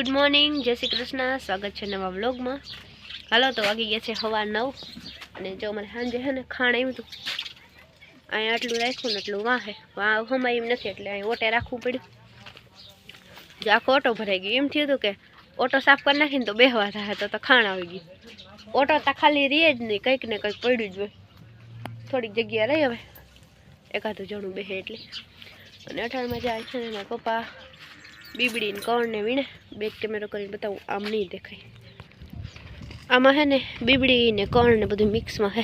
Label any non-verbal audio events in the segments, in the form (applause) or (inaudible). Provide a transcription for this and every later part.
Good morning જય શ્રી કૃષ્ણ. સ્વાગત છે નવા વ્લોગમાં. હાલો, તો વાગી ગયા છે હવા નવ. અને જો મને સાંજે છે ને ખાણ આવ્યું હતું, અહીંયા આટલું રાખ્યું ને એટલું વાહે. વાહ હમાય એમ નથી, એટલે અહીં ઓટે રાખવું પડ્યું. જો આખો ઓટો ભરાઈ ગયો. એમ થયું હતું કે ઓટો સાફ કરી નાખીને તો બેહવા થાય, તો તો ખાણ આવી ગયું. ઓટો તો ખાલી રહે જ નહીં, કંઈક ને કંઈક પડ્યું જ હોય. થોડીક જગ્યા રહી હવે. એકાદું જણું બેસે એટલે. અને અઠારમાં જાય છે ને પપ્પા. બીબડી ને કર્ણ ને વીણે. બેક કેમેરો કરીને બતાવું, આમ નહીં દેખાય. આમાં હે ને બીબડી ને કર્ણ ને બધું મિક્સમાં હે.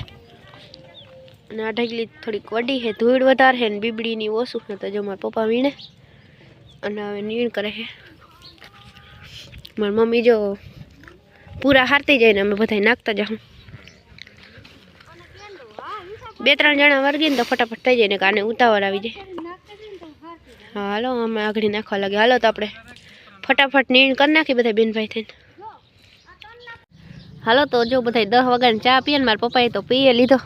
અને આ ઢગલી થોડીક વડી હે, ધૂળ વધારે હે ને બીબડીની ઓછું હે, તો જો મારા પપ્પા વીણે. અને હવે નીણ કરે હે. મારી મમ્મી જો પૂરા હારતી જાય ને અમે બધા નાખતા જાઉં બે ત્રણ જણા વર્ગીને તો ફટાફટ થઈ જાય ને કાને ઉતાવળ આવી જાય. હા, હાલો, અમે આગળ નાખવા લાગે હાલો તો આપણે ફટાફટ નીણ કરી નાખી બધા બેનભાઈ થઈને. હાલો તો જો બધા દસ વાગ્યાની ચા પીએ ને મારા પપ્પાએ તો પીએ લીધો.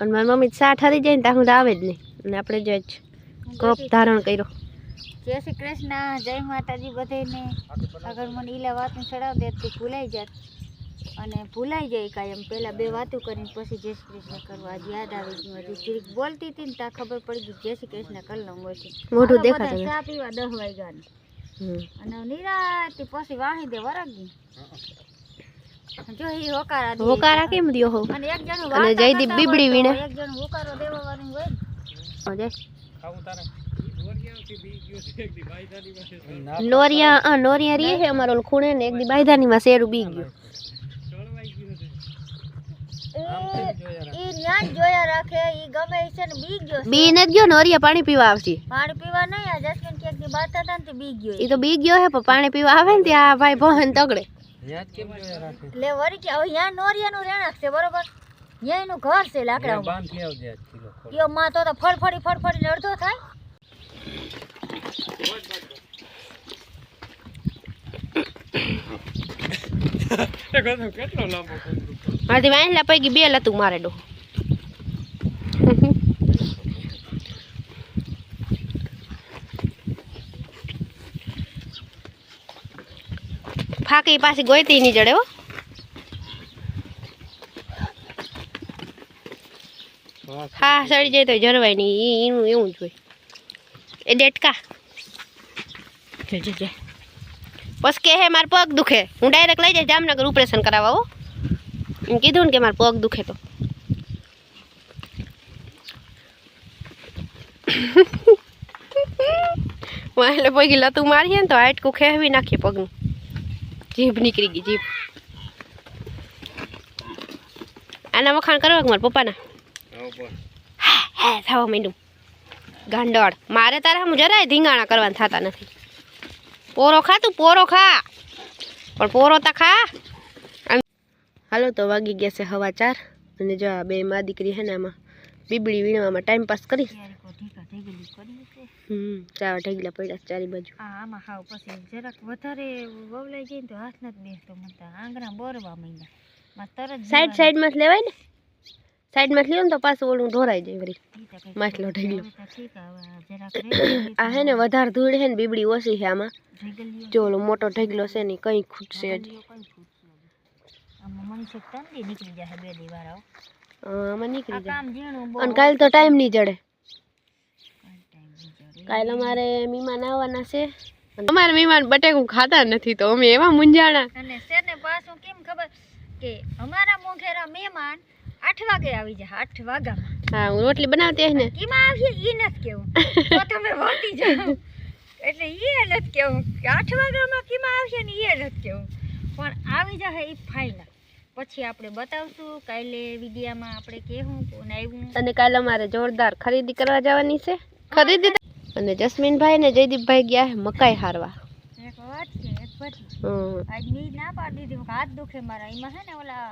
અને મારી મમ્મી ચા ઠરી જાય ને ત્યાં સુધી આવે જ નહીં. અને આપણે જો કપ ધારણ કર્યો. જય શ્રી કૃષ્ણ, જય માતાજી બધાને અગર મને ઈલા વાતું ચડાવ દે, તો ભૂલાઈ જાત. અને ભૂલાઈ જાય કાયમ. પહેલાં બે વાતો કરીને પછી જય શ્રી કૃષ્ણ કરવા. આજ યાદ આવી ગયું હજી જીરીક બોલતી હતી ને ત્યાં ખબર પડી ગઈ જય શ્રી કૃષ્ણ કરી લઉં મોઢું દેખાતું ચા પીવા દસ વાગ્યાની અને નિરાતી પછી વાહી દે વરગી. જો એ હોકારા દે. હોકારા કેમ દ્યો હો? અને એક જણું અને જયદીપ બીબડી વીણે. એક જણું હોકારો દેવાવાળું હોય ને. જાય. નોરિયા નોરિયા છે અમારો ખૂણે ને એક દી બાયદાનીમાં શેરું બી ગયું. ઈ ન્યાન જ જોયા રાખે ઈ ગમે છે ને બી ગયો છે. બી ને ગયો નોરિયા પાણી પીવા આવતી પાણી પીવા નહીં આ જસકીન ક્યાંકથી બાત હતા ને તે બી ગયો એ. તો બી ગયો હે પણ પાણી પીવા આવે ને ત્યાં ભાઈ ભવન તગડે. લે વરી કે હવે ન્યા નોરિયાનું રહેણાંક છે બરોબર? ન્યા એનું ઘર છે લાકડા લાકડામાં યો માં તો તો ફળફળી ફળફળી અડધો થાય. મારાથી વાંચલા પૈકી બે લતું મારે ડો. ફાકી પાછી ગોઈતી નહીં જડે હો. હા સડી જાય તો જરવાય નહીં. એનું એવું જ હોય. એ ડેટકા. બસ કે હે માર પગ દુખે. હું ડાયરેક્ટ લઈ જઈશ જામનગર ઓપરેશન કરાવવા કીધું ને કે મારા પગ દુખે તો એટલે પગી લતું મારીએ ને તો હાટકું ખેવી નાખીએ પગનું જીભ નીકળી ગઈ જીભ આના વખાણ કરવા કે મારા પપ્પાના હે થવા માંડ્યું ગાંડોળ મારે તારે હું જરાય ધીંગાણા કરવાના થતા નથી પોરો ખા તું પોરો ખા પણ પોરો તા ખા આમ- હાલો તો વાગી ગયા છે હવા ચાર અને જો આ બે મા દીકરી હે ને આમાં બીબડી વીણવામાં ટાઈમ પાસ કરી. હમ ચાર ઢગલા પડ્યા ચારી બાજુ. આમાં હાવ પછી જરાક વધારે વવલાઈ જાય ને તો હાથ નથી બેસતો મને તો. બોરવા માંડ્યા. તરત સાઈડ સાઈડમાં લેવાય ને? સાઈડમાં લેવું ને તો પાછું ઓલું ઢોરાઈ જાય વળી. માટલો ઢગલો. (coughs) આ હે ને વધારે ધૂળ છે ને બીબડી ઓછી છે આમાં. જો ઓલો મોટો ઢગલો છે ને કંઈ ખૂટશે હજી. આમાં મનસુખ ત્રણ દી નીકળી જશે બે દી આમાં નીકળી જાય. કામ ઝીણું બહુ અને કાલ તો ટાઈમ નહીં જડે. કાલે અમારે મહેમાન આવવાના છે. અમારે મહેમાન બટેકું ખાતા નથી તો અમે એવા મુંજાણા અને છે પાછું કેમ ખબર કે અમારા મોઘેરા મહેમાન આઠ વાગે આવી જાય આઠ વાગામાં હા હું રોટલી બનાવતી હે ને. કેમાં આવીએ ઈ નથી કેવું. તો તમે વળતી જાઓ. એટલે ઈ નથી કેવું. કે આઠ વાગ્યામાં કેમાં આવશે ને ઈ નથી કેવું. પણ આવી જાય એ ફાઇનલ પછી આપણે બતાવશું. કાલે વિડીયામાં આપણે કહેવું કોણ આવ્યું. અને કાલે અમારે જોરદાર ખરીદી કરવા જવાની છે. ખરીદી અને જસ્મીનભાઈ ને જયદીપભાઈ ગયા મકાઈ હારવા. એક વાત છે એક પછી. આજ મી ના પાડી દીધી. હાથ દુખે મારા. એમાં હે ને ઓલા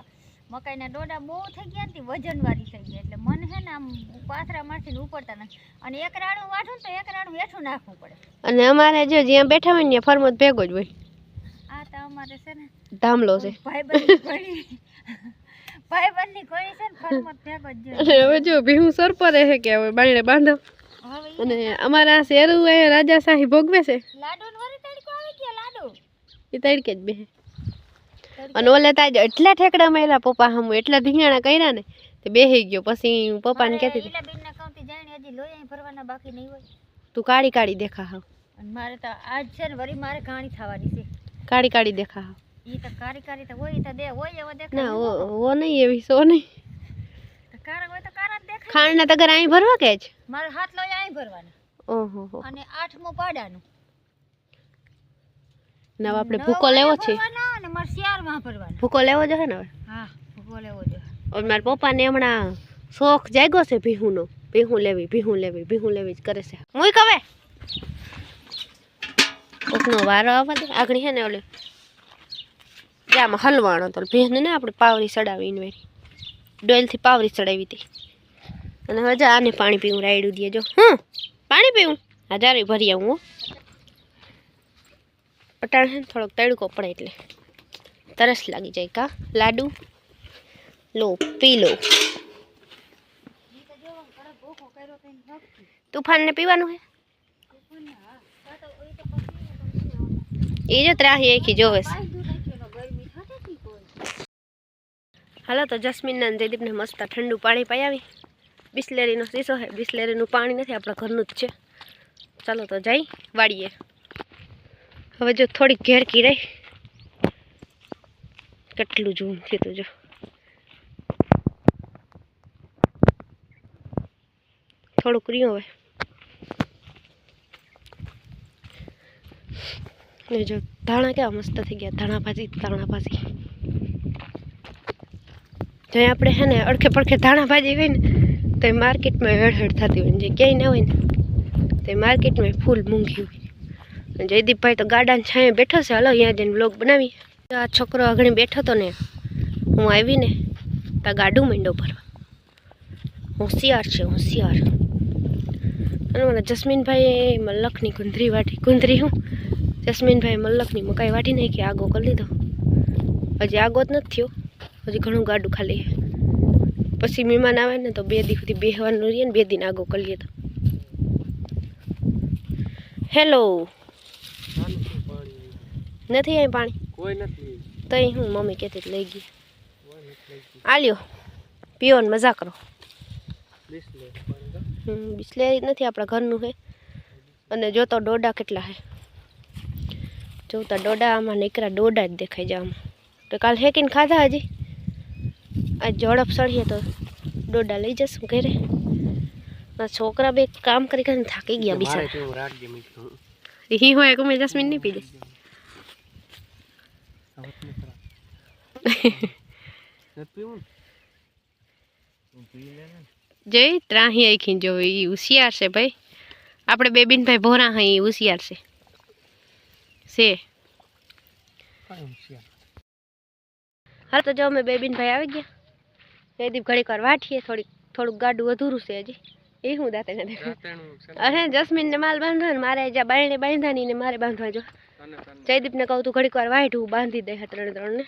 મકાઈના ડોડા બહુ થઈ ગયા હતી વજન વાળી થઈ ગઈ એટલે મને હે ને આમ પાથરા મારથી ઉપડતા નથી. અને એક રાડું વાઢું ને તો એક રાડું હેઠું નાખવું પડે. અને અમારે જો જ્યાં બેઠા હોય ને ફરમત ભેગો જ હોય. અમારે છે ને ધામલો છે. ભાઈબંધની કોણી છે ને ફરમત ભેગો જ જોઈએ હવે જો ભીહું પર છે કે હવે બાયણે બાંધો અને અમારા શેરુ એ રાજાશાહી ભોગવે છે. લાડુ વરી તડકો આવી ગયો લાડુ. એ તડકે જ બેહે. અને ઓલે તાજ એટલા ઠેકડા માર્યા પપ્પા હમ એટલા ધીંગાણા કર્યા ને તે બેહી ગયો. પછી હું પપ્પાને કહેતી હતી ઈલાબેનના કાઉન્ટી જાણે હજી લોહી ભરવાના બાકી નહીં હોય. તું કાળી કાળી દેખા હા અને મારે તો આજ છે ને વળી મારે ઘાણી થવાની છે. કાળી કાળી દેખા હાવ ઈ તો કારી કારી તો હોય ઈ તો દે હોય એવો દેખાય ના ઓ ઓ નહીં એવી સો નહીં. તો કારા હોય તો કારા જ દેખાય. ખાંડના તગર અહીં ભરવા કે જ મારે હાથ લોહી અહીં ભરવાના. ઓહો હો. અને આઠમું પાડાનું. નવ આપણે નવ ભૂકો લેવો છે. ભરવાના અને મારે શિયાળમાં ભરવાના. ભૂકો લેવો જોઈએ ને હવે? હા ભૂકો લેવો જોઈએ और મારા પપ્પાને હમણાં શોખ જાગ્યો છે ભીહુંનો. ભીહું લેવી ભીહું લેવી ભીહું લેવી જ કરે છે. મુઈ કવે કોકનો વારો આવવા દે. આગળ છે ને ઓલે આમાં હલવાણો તો ભીહને ને આપણે પાવરી ચડાવી ઇનવેરી ડોલથી પાવરી ચડાવી હતી. અને હવે જા આને પાણી પીવું રાયડું દેજો હં પાણી પીવું. હજારે ભરી આવું હો. પટાણ છે ને થોડોક તડકો પડે એટલે. તરસ લાગી જાય કા. લાડુ લો, પી લો. તુફાનને પીવાનું હે? એ જો ત્રાહી એકી જોવે છે. હાલો તો જસ્મીનના અને જયદીપને મસ્ત ઠંડુ પાણી પાઈ આવી. બિસ્લેરીનો શીશો છે. બિસ્લેરીનું પાણી નથી, આપણા ઘરનું જ છે. ચાલો તો જઈ વાળીએ હવે જો થોડીક ઘેરકી રહી. કેટલું જૂમ તું જો. થોડુંક રહ્યું હવે. ને જો ધાણા કેવા મસ્ત થઈ ગયા, ધાણા ભાજી ધાણા ભાજી. જો આપણે હે ને અડખે પડખે ધાણા ભાજી હોય ને, તો એ માર્કેટમાં હેડ થતી હોય ને, જે ક્યાંય ના હોય ને, તો માર્કેટમાં ફૂલ મૂંઘી હોય. જયદીપભાઈ તો ગાર્ડન છાંયે બેઠો છે, હલો અહીંયા જઈને બ્લોગ બનાવી આ છોકરો આગળ બેઠો તો ને, હું આવીને ત્યાં ગાડું મંડો ભરવા. હોશિયાર છે, હોશિયાર. અને મને જસ્મીનભાઈ મલ્લખની કુંદરી વાટી કુંદરી હું? જસ્મીનભાઈ મલ્લકની મકાઈ વાટી નાખી આગો કરી લીધો હજી આગો જ નથી થયો. હજી ઘણું ગાડું ખાલી પછી મહેમાન આવે ને તો બે દી સુધી બેહવાનું રહીએ ને બે દિન આગો કરી લઈએ તો હેલો. નથી અહીં પાણી? કોઈ નથી. તો હું મમ્મી કહેતી હતી લઈ ગઈ. આલ્યો પીઓ ને મજા કરો. બિસ્લેરી નથી આપણા ઘરનું છે અને જોતો ડોડા કેટલા છે જોતા ડોડા આમાં નીકળ્યા ડોડા જ દેખાય છે આમાં. તો કાલ હેકીને ખાધા હજી? આજ ઝડપ સળીએ તો ડોડા લઈ જશું ઘરે. આ છોકરા બે કામ કરી કરીને થાકી ગયા મારે બિચારા. કેવું રાખજે મીઠું ઈ હોય કે મેં જસ્મીન નહીં પી દે હવે તમે ખરા નથી પીવું ને? હું પી લે ને. જઈ ત્રાહી આખી જો એ હોશિયાર છે ભાઈ. આપણે બેબીનભાઈ ભોરા હા એ હોશિયાર છે. છે. હાલ તો જો અમે બેબીનભાઈ આવી ગયા. જયદીપ ઘડીક વાર વાઠીએ થોડીક થોડુંક ગાડું અધૂરું છે હજી. એ હું દાતે અરે જસ્મીન ને માલ બાંધો ને મારે જ્યાં બાયણે બાંધાની ને મારે બાંધવા જો. જયદીપ ને કહું તું ઘડીક વાર વાઈટ હું બાંધી દે ત્રણ ત્રણ ને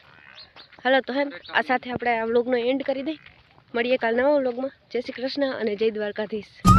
હાલો તો હે આ સાથે આપણે આ વ્લોગનો એન્ડ કરી દઈ. મળીએ કાલ નવા વ્લોગમાં. જય શ્રી કૃષ્ણ અને જય દ્વારકાધીશ.